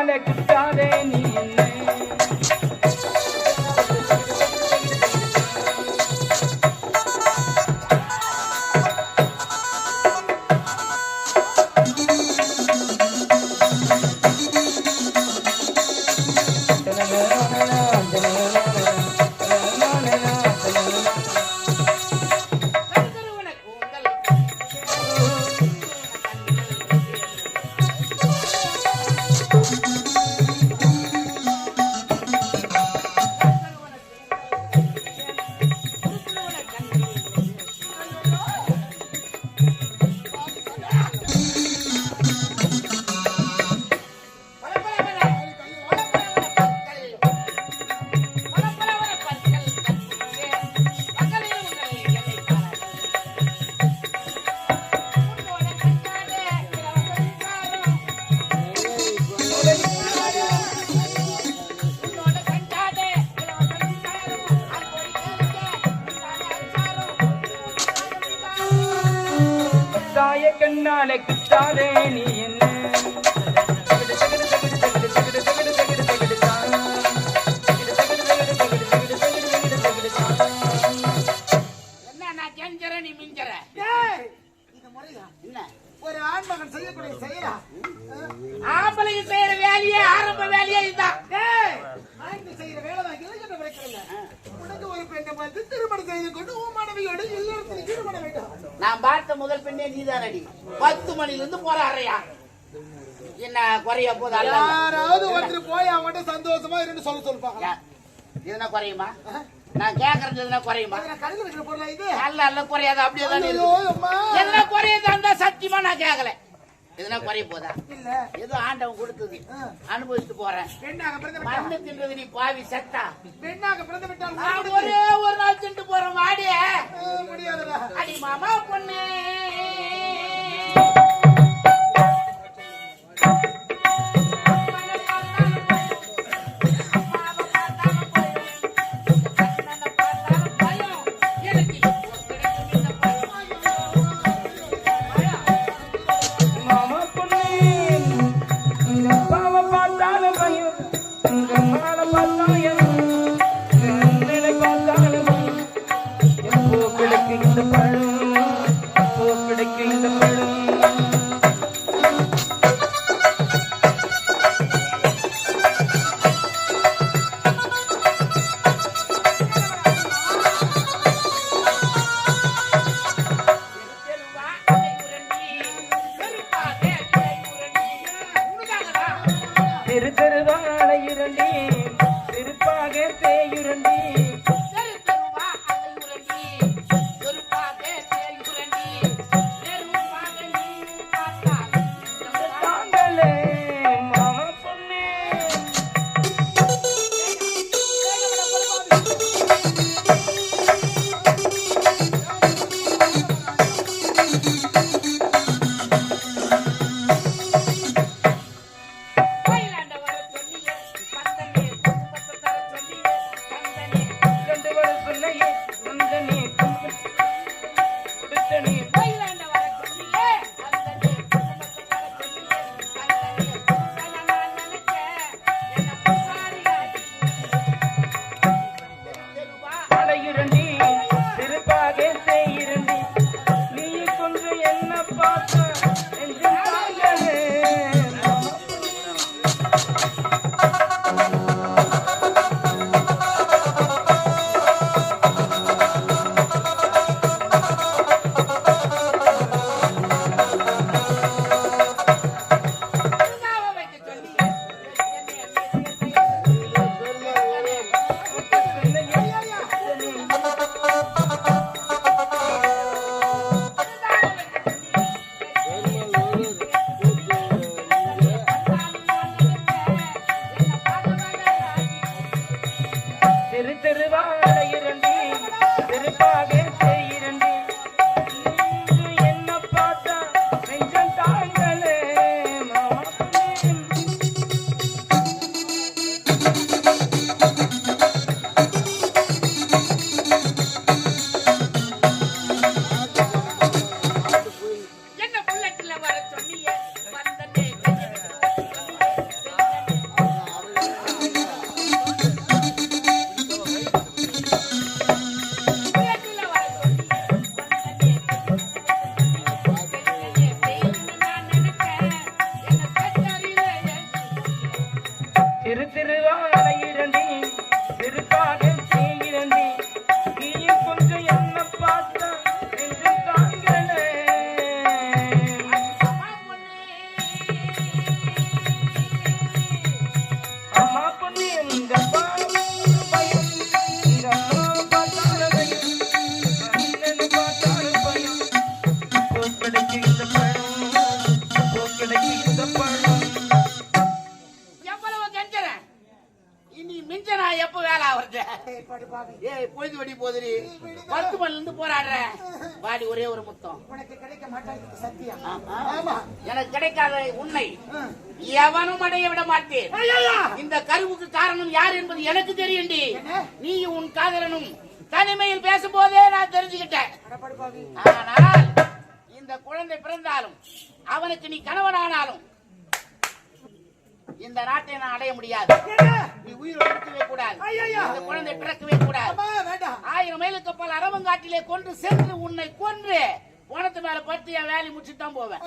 கண்ணால குத்தாதே நீ தாய கண்ணால நீ என்ன நான் பார்த்த முதல் பெண்ணே நீதான் அடி பத்து மணில இருந்து போறாரையா என்ன குறைய போது யாராவது ஒருத்தர் போய் அவன்கிட்ட சந்தோஷமா இருந்து சொல்ல சொல்லுவாங்க யா- எதுனா குறையுமா? நான் கேக்குறது எதுனா குறையுமா? அல்ல அல்ல குறையாது அப்படியே தான். எதுனா குறையதா இருந்தா சத்தியமா நான் கேட்கல எதுனா குறைய போதா? இல்ல. ஏதோ ஆண்டவன் கொடுத்தது அனுபவிச்சுட்டு போறேன். மண்ணு தின்றது நீ பாவி செத்தா. பெண்ணாக பிறந்து விட்டால் ஒரே ஒரு நாள் தின்ட்டு போறேன் வாடிய. ஆ, முடியாதுடா. அடி மாமா பொண்ணு. பேயுரண்டி இருந்து போராடுறேன் வாடி ஒரே ஒரு முத்தம் உனக்கு கிடைக்க மாட்டேங்குது சத்தியம் ஆமா. ஆமா எனக்கு கிடைக்காத உன்னை. எவனும் அடைய விட மாட்டேன்! இந்த கருவுக்கு காரணம் யார் என்பது எனக்கு தெரியும்டி என்ன? நீ உன் காதலனும் தனிமையில் பேசும்போதே நான் தெரிஞ்சுக்கிட்டேன். ஆனால் இந்த குழந்தை பிறந்தாலும் அவனுக்கு நீ கணவனானாலும் இந்த நாட்டை நான் அடைய முடியாது? நீ உயிரோடு இருக்கவே கூடாது! இந்த குழந்தை பிறக்கவே கூடாது ஆயிரம் மைலுக்கு அப்பால் அரவங்காட்டிலே கொண்டு சென்று உன்னை கொன்று உனத்து மேல பட்டு என் வேலையை முடிச்சுட்டு தான் போவேன்.